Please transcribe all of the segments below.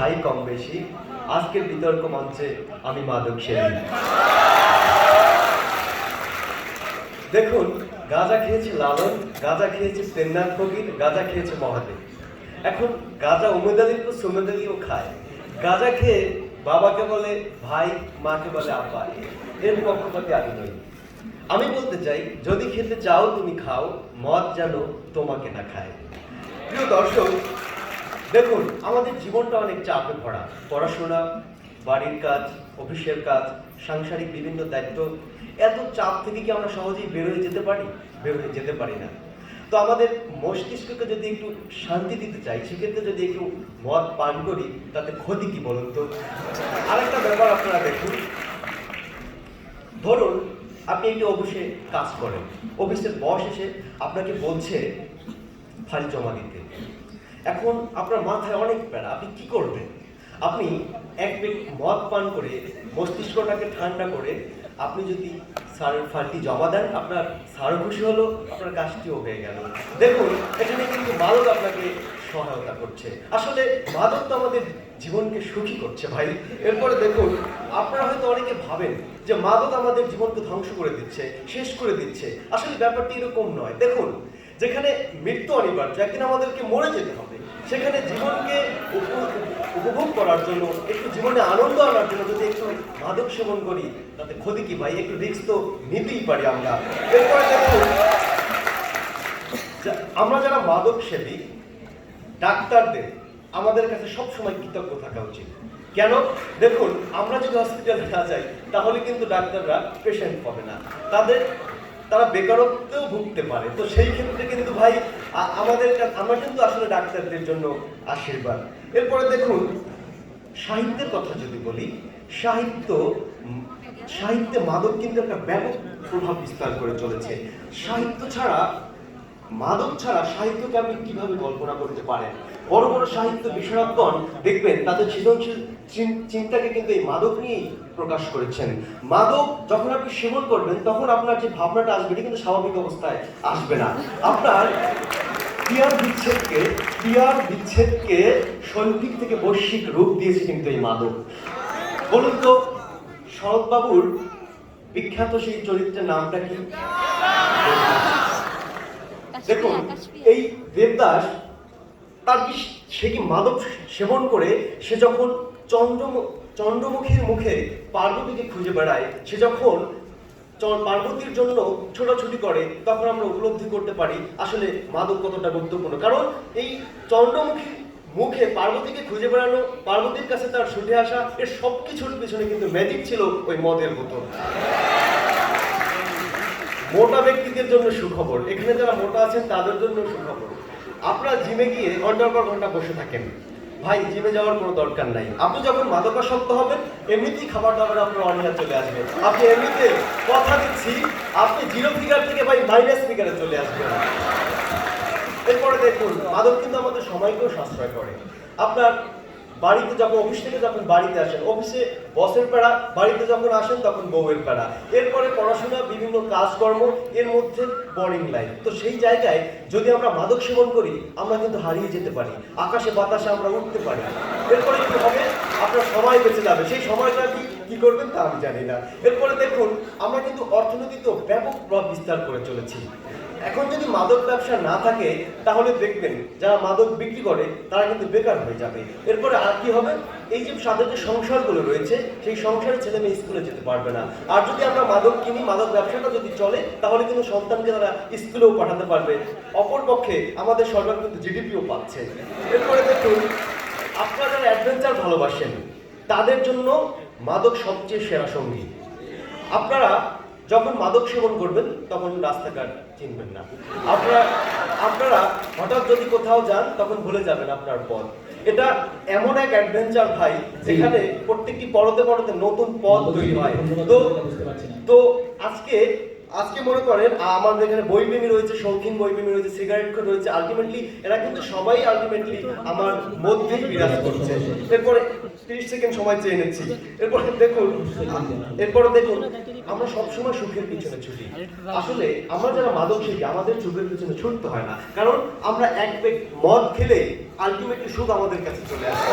খাই কম বেশি। আজকের বিতর্ক মঞ্চে আমি মাদক সেবী। দেখুন, গাঁজা খেয়েছে লালন, গাঁজা খেয়েছে তেন্নার ফকির, গাঁজা খেয়েছে মহাদেব। এখন গাঁজা উমেদালির তো সুমেদালিও খায়। গাঁজা খেয়ে বাবাকে বলে ভাই, মাকে বলে আব্বা। এর পক্ষপাতে আমি নই। আমি বলতে চাই, যদি খেতে চাও তুমি খাও, মদ যেন তোমাকে না খায়। প্রিয় দর্শক দেখুন, আমাদের জীবনটা অনেক চাপে ভরা। পড়াশোনা, বাড়ির কাজ, অফিসের কাজ, সাংসারিক বিভিন্ন দায়িত্ব, এত চাপ থেকে কি আমরা সহজেই বের হয়ে যেতে পারি? বের হয়ে যেতে পারি না। তো আমাদের মস্তিষ্ককে যদি একটু শান্তি দিতে চাই, সেক্ষেত্রে যদি একটু মদ পান করি, তাতে ক্ষতি কি বলুন তো? আরেকটা ব্যাপার আপনারা দেখুন। ধরুন, আপনি একটি অফিসে কাজ করেন। অফিসের বস এসে আপনাকে বলছে, ফাইল জমা দিতে। এখন আপনার মাথায় অনেক প্যারা, আপনি কি করবেন? আপনি এক ব্যক্তি মদ পান করে, মস্তিষ্কটাকে ঠান্ডা করে, আপনি যদি সারের ফাইলটি জমা দেন, আপনার স্যারও খুশি হলো, আপনার কাজটিও হয়ে গেল। দেখুন, এখানে কিন্তু মাদক আপনাকে সহায়তা করছে। আসলে মাদক তো আমাদের জীবনকে সুখী করছে ভাই। এরপরে দেখুন, আপনারা হয়তো অনেকে ভাবেন যে মাদক আমাদের জীবনকে ধ্বংস করে দিচ্ছে, শেষ করে দিচ্ছে। আসলে ব্যাপারটি এরকম নয়। দেখুন যেখানে মৃত্যু অনিবার্য, একদিন আমাদেরকে মরে যেতে হবে। সেখানে জীবনকে উপ- উপভোগ করার জন্য, একটু জীবনে আনন্দ আনার জন্য যদি একটু মাদক সেবন করি, তাতে ক্ষতি কি ভাই? একটু রিস্ক তো নিতেই পারি আমরা। আমরা যারা মাদক সেবী, ডাক্তারদের আমাদের কাছে সবসময় কৃতজ্ঞ থাকা উচিত। কেন? দেখুন, আমরা যদি হসপিটালে না যাই, তাহলে কিন্তু ডাক্তাররা পেশেন্ট পাবে না। তাদের তারা বেকারত্বেও ভুগতে পারে। তো সেই ক্ষেত্রে কিন্তু ভাই আমাদের আমার কিন্তু আসলে ডাক্তারদের জন্য আশীর্বাদ। এরপরে দেখুন, সাহিত্যের কথা যদি বলি, সাহিত্য, সাহিত্যে মাদক কিন্তু একটা ব্যাপক প্রভাব বিস্তার করে চলেছে। সাহিত্য ছাড়া মাদক ছাড়া সাহিত্যকে আপনি কীভাবে কল্পনা করতে পারেন? বড় বড় সাহিত্য বিশারদগণ দেখবেন, তাদের সৃজনশীল চিন- চিন্তাকে কিন্তু এই মাদক নিয়েই প্রকাশ করেছেন। মাদক যখন আপনি সেবন করবেন, তখন আপনার যে ভাবনাটা আসবে, এটা কিন্তু স্বাভাবিক অবস্থায় আসবে না। আপনার ক্রিয়ার বিচ্ছেদকে ক্রিয়ার বিচ্ছেদকে শৈল্পিক থেকে বৈশ্বিক রূপ দিয়েছে কিন্তু এই মাদক। বলুন তো, শরৎবাবুর বিখ্যাত সেই চরিত্রের নামটা কি? দেখুন এই দেবদাস তার কি সে কি মাদক সেবন করে? সে যখন চন্দ্রম চন্দ্রমুখীর মুখে পার্বতীকে খুঁজে বেড়ায় সে যখন পার্বতীর জন্য ছোটাছুটি করে তখন আমরা উপলব্ধি করতে পারি আসলে মাদক কতটা গুরুত্বপূর্ণ। কারণ এই চন্দ্রমুখী মুখে পার্বতীকে খুঁজে বেড়ানো পার্বতীর কাছে তার ছুটে আসা এর সব কিছুর পিছনে কিন্তু ম্যাজিক ছিল ওই মদের বোতল। মোটা ব্যক্তিদের জন্য সুখবর। এখানে যারা মোটা আছেন, তাদের জন্য সুখবর। আপনারা জিমে গিয়ে ঘণ্টার পর ঘণ্টা বসে থাকেন। ভাই, জিমে যাওয়ার কোনো দরকার নাই। আপনি যখন মাদকাসক্ত হবেন, এমনিতেই খাবার দাবার আপনার অনীহা চলে আসবে। আপনি এমনিতে কথা দিচ্ছি, আপনি জিরো ফিগার থেকে ভাই মাইনাস ফিগারে চলে আসবেন। এরপরে দেখুন, মাদক কিন্তু আমাদের সময়কেও সাশ্রয় করে। আপনার বাড়িতে যখন অফিস থেকে যখন বাড়িতে আসেন, অফিসে বসের প্যারা বাড়িতে যখন আসেন তখন বউয়ের প্যারা এরপরে পড়াশোনা, বিভিন্ন কাজকর্ম, এর মধ্যে বোরিং লাইফ তো সেই জায়গায় যদি আমরা মাদক সেবন করি, আমরা কিন্তু হারিয়ে যেতে পারি। আকাশে বাতাসে আমরা উঠতে পারি। এরপরে কি হবে? আপনার সময় বেঁচে যাবে। সেই সময়টা কি কি করবেন তা আমি জানি না। এরপরে দেখুন, আমরা কিন্তু অর্থনীতিতেও ব্যাপক প্রভাব বিস্তার করে চলেছি। এখন যদি মাদক ব্যবসা না থাকে, তাহলে দেখবেন যারা মাদক বিক্রি করে, তারা কিন্তু বেকার হয়ে যাবে। এরপরে আর কি হবে? এই যে সাদের যে সংসারগুলো রয়েছে, সেই সংসারে ছেলে মেয়ে স্কুলে যেতে পারবে না। আর যদি আমরা মাদক কিনি, মাদক ব্যবসাটা যদি চলে, তাহলে কিন্তু সন্তানকে তারা স্কুলেও পাঠাতে পারবে। অপরপক্ষে আমাদের সরকার কিন্তু জিডিপিও পাচ্ছে। এরপরে দেখুন, আপনারা যারা অ্যাডভেঞ্চার ভালোবাসেন, তাদের জন্য মাদক সবচেয়ে সেরা সঙ্গী। আপনারা যখন মাদক সেবন করবেন, তখন রাস্তাঘাট চিনবেন না। আপনারা আপনারা হঠাৎ যদি কোথাও যান, তখন ভুলে যাবেন আপনার পথ। এটা এমন এক অ্যাডভেঞ্চার ভাই, যেখানে প্রত্যেকটি পরতে পরতে নতুন পথ তৈরি হয়। তো তো আজকে আজকে মনে করেন আমাদের এখানে বই বইপ্রেমী রয়েছে, শৌখিন বইপ্রেমী রয়েছে সিগারেট খোর রয়েছে আলটিমেটলি এরা কিন্তু সবাই আলটিমেটলি আমার মধ্যেই বিরাজ করছে। এরপরে তিরিশ সেকেন্ড সময় চেয়ে নিচ্ছি। এরপরে দেখুন এরপরে দেখুন, আমরা সবসময় সুখের পিছনে ছুটি। আসলে আমরা যারা মাদক শিখি আমাদের সুখের পিছনে ছুটতে হয় না। কারণ আমরা এক পেক মদ খেলে আলটিমেটলি সুখ আমাদের কাছে চলে আসে।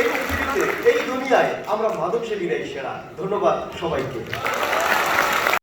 এই পৃথিবীতে এই দুনিয়ায় আমরা মাদক সেবীরাই সেরা। ধন্যবাদ সবাইকে।